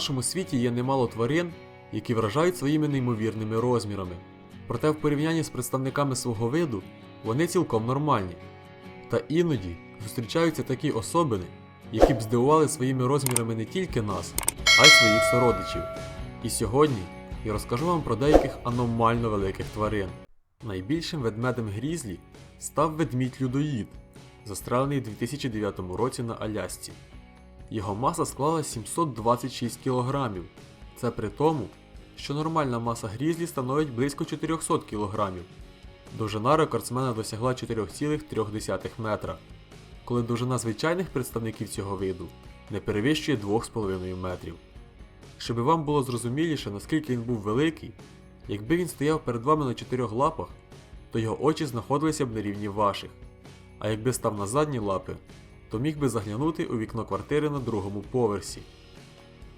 нашому світі є немало тварин, які вражають своїми неймовірними розмірами. Проте в порівнянні з представниками свого виду вони цілком нормальні. Та іноді зустрічаються такі особини, які б здивували своїми розмірами не тільки нас, а й своїх сородичів. І сьогодні я розкажу вам про деяких аномально великих тварин. Найбільшим ведмедем грізлі став ведмідь людоїд, застрелений у 2009 році на Алясці. Його маса склала 726 кг. Це при тому, що нормальна маса грізлі становить близько 400 кг. Довжина рекордсмена досягла 4,3 метра, коли довжина звичайних представників цього виду не перевищує 2,5 метрів. Щоб вам було зрозуміліше, наскільки він був великий, якби він стояв перед вами на чотирьох лапах, то його очі знаходилися б на рівні ваших. А якби став на задні лапи, то міг би заглянути у вікно квартири на другому поверсі.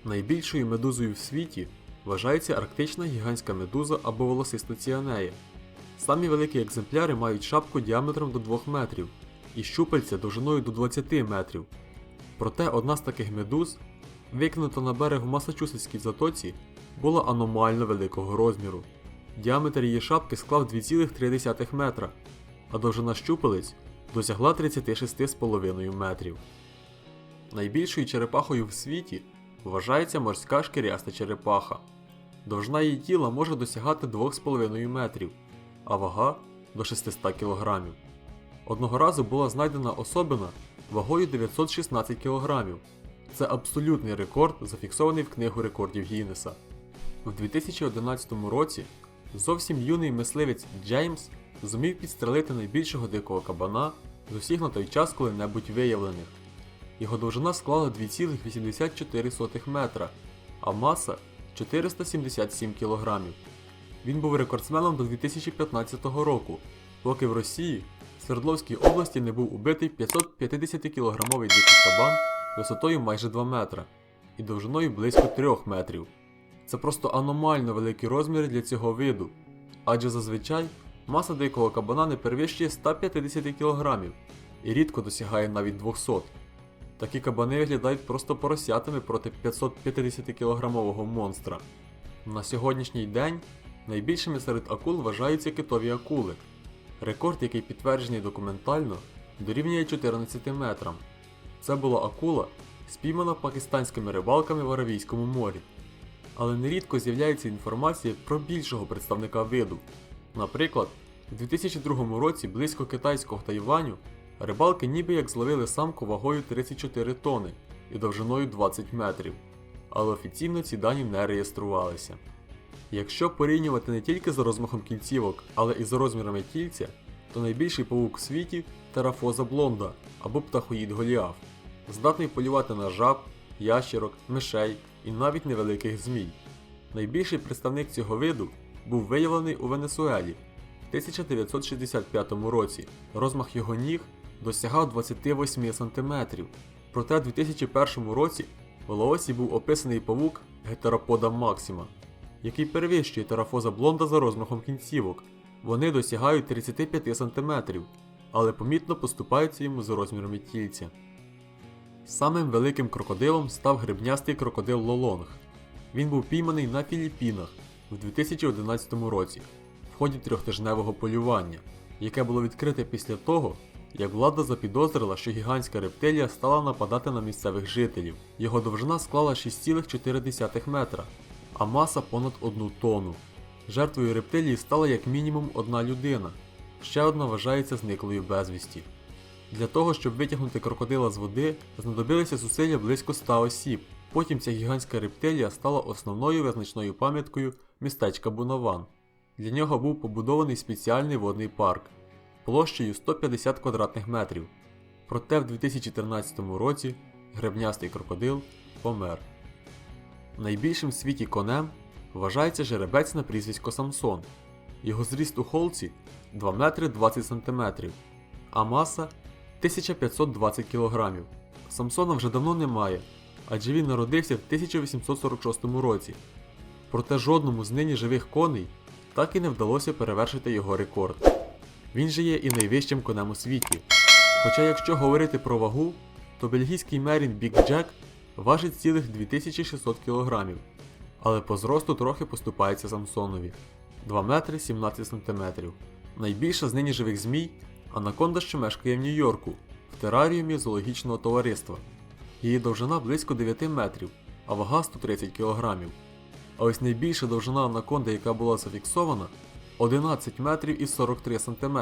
Найбільшою медузою в світі вважається арктична гігантська медуза або волосиста ціанея. Самі великі екземпляри мають шапку діаметром до 2 метрів і щупальця довжиною до 20 метрів. Проте одна з таких медуз, викинута на берег в Масачусетській затоці, була аномально великого розміру. Діаметр її шапки склав 2,3 метра, а довжина щупалець досягла 36,5 метрів. Найбільшою черепахою в світі вважається морська шкіряста черепаха. Довжина її тіла може досягати 2,5 метрів, а вага до 600 кг. Одного разу була знайдена особина вагою 916 кг. Це абсолютний рекорд, зафіксований в книгу рекордів Гіннеса. У 2011 році зовсім юний мисливець Джеймс зумів підстрелити найбільшого дикого кабана з усіх на той час коли-небудь виявлених. Його довжина склала 2,84 метра, а маса 477 кг. Він був рекордсменом до 2015 року, поки в Росії в Свердловській області не був убитий 550-кілограмовий дикий кабан висотою майже 2 метра і довжиною близько 3 метрів. Це просто аномально великі розміри для цього виду, адже зазвичай маса дикого кабана не перевищує 150 кг і рідко досягає навіть 200 Такі кабани виглядають просто поросятами проти 550-кілограмового монстра. На сьогоднішній день найбільшими серед акул вважаються китові акули. Рекорд, який підтверджений документально, дорівнює 14 метрам. Це була акула, спіймана пакистанськими рибалками в Аравійському морі. Але нерідко з'являється інформація про більшого представника виду. Наприклад, у 2002 році близько китайського Тайваню рибалки ніби як зловили самку вагою 34 тони і довжиною 20 метрів, але офіційно ці дані не реєструвалися. Якщо порівнювати не тільки за розмахом кінцівок, але і за розмірами кільця, то найбільший павук в світі терафоза блонда або птахоїд Голіаф, здатний полювати на жаб, ящерок, мишей і навіть невеликих змій. Найбільший представник цього виду був виявлений у Венесуелі в 1965 році. Розмах його ніг досягав 28 см. Проте в 2001 році в Лаосі був описаний павук гетеропода Максима, який перевищує терафоза блонда за розмахом кінцівок. Вони досягають 35 см, але помітно поступаються йому за розмірами тільця. Самим великим крокодилом став грибнястий крокодил Лолонг. Він був пійманий на Філіппінах у 2011 році в ході трьохтижневого полювання, яке було відкрите після того, як влада запідозрила, що гігантська рептилія стала нападати на місцевих жителів. Його довжина склала 6,4 метра, а маса понад 1 тонну. Жертвою рептилії стала як мінімум одна людина, ще одна вважається зниклою безвісті. Для того, щоб витягнути крокодила з води, знадобилися зусилля близько 100 осіб. Потім ця гігантська рептилія стала основною визначною пам'яткою містечка Бунаван. Для нього був побудований спеціальний водний парк площею 150 квадратних метрів. Проте в 2013 році гребнястий крокодил помер. Найбільшим в світі конем вважається жеребець на прізвисько Самсон. Його зріст у холці 2 метри 20 см, а маса 1520 кг. Самсона вже давно немає, адже він народився в 1846 році. Проте жодному з нині живих коней так і не вдалося перевершити його рекорд. Він же є і найвищим конем у світі. Хоча якщо говорити про вагу, то бельгійський мерін Біг Джек важить цілих 2600 кг, але по зросту трохи поступається Самсонові 2 метри 17 см. Найбільша з нині живих змій анаконда, що мешкає в Нью-Йорку, в тераріумі зоологічного товариства. Її довжина близько 9 метрів, а вага 130 кг. А ось найбільша довжина анаконди, яка була зафіксована, 11 метрів і 43 см.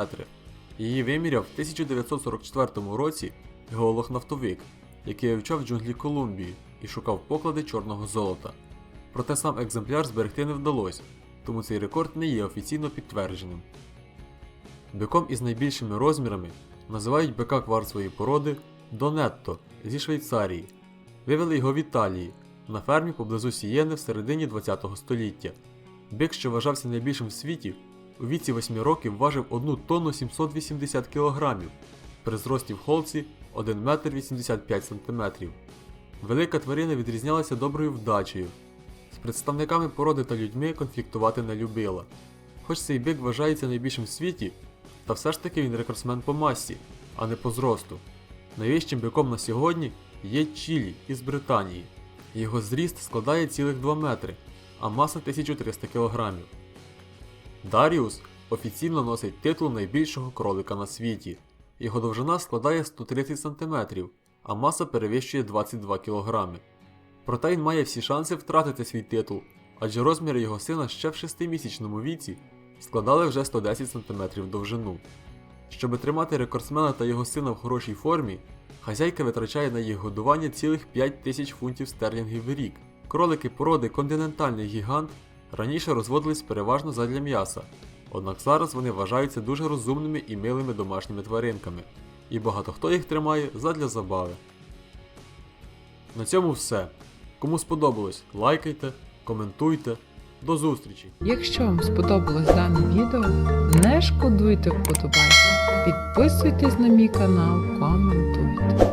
Її виміряв в 1944 році геолог-нафтовик, який вивчав джунглі Колумбії і шукав поклади чорного золота. Проте сам екземпляр зберегти не вдалося, тому цей рекорд не є офіційно підтвердженим. Биком із найбільшими розмірами називають бика кварцевої породи Донетто зі Швейцарії. Вивели його в Італії на фермі поблизу Сієни в середині ХХ століття. Бик, що вважався найбільшим в світі, у віці 8 років важив 1 тонну 780 кг, при зрості в холці 1 метр 85 см. Велика тварина відрізнялася доброю вдачею. З представниками породи та людьми конфліктувати не любила. Хоч цей бик вважається найбільшим в світі, та все ж таки він рекордсмен по масі, а не по зросту. Найвищим биком на сьогодні є Чілі із Британії. Його зріст складає цілих 2 метри, а маса 1300 кг. Даріус офіційно носить титул найбільшого кролика на світі. Його довжина складає 130 см, а маса перевищує 22 кг. Проте він має всі шанси втратити свій титул, адже розміри його сина ще в 6-місячному віці складали вже 110 см довжину. Щоб тримати рекордсмена та його сина в хорошій формі, хазяйка витрачає на їх годування цілих 5 тисяч фунтів стерлінгів в рік. Кролики породи континентальний гігант раніше розводились переважно задля м'яса, однак зараз вони вважаються дуже розумними і милими домашніми тваринками, і багато хто їх тримає задля забави. На цьому все. Кому сподобалось, лайкайте, коментуйте. До зустрічі! Якщо вам сподобалось дане відео, не шкодуйте вподобайки, підписуйтесь на мій канал, коментуйте.